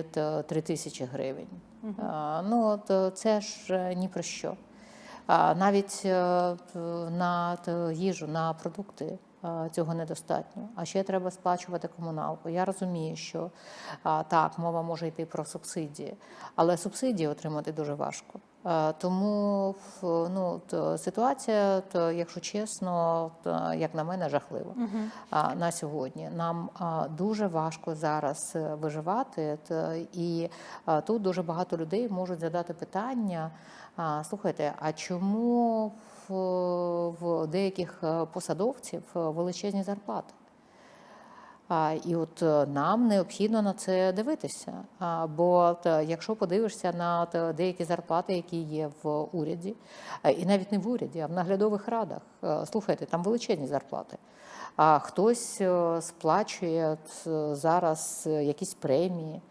і 3 тисячі гривень. Ну, от е, це ж е, ні про що. А навіть е, на їжу, на продукти цього недостатньо. А ще треба сплачувати комуналку. Я розумію, що так, мова може йти про субсидії, але субсидії отримати дуже важко. Е, Тому ну, т- ситуація, т- якщо чесно, т- як на мене, жахлива а, на сьогодні. Нам дуже важко зараз е, виживати, т- і тут дуже багато людей можуть задати питання. Слухайте, а чому в, деяких е, посадовців е, величезні зарплати? І от е, нам необхідно на це дивитися. Бо якщо подивишся на деякі зарплати, які є в уряді, і навіть не в уряді, а в наглядових радах, слухайте, там величезні зарплати. А хтось сплачує зараз якісь премії.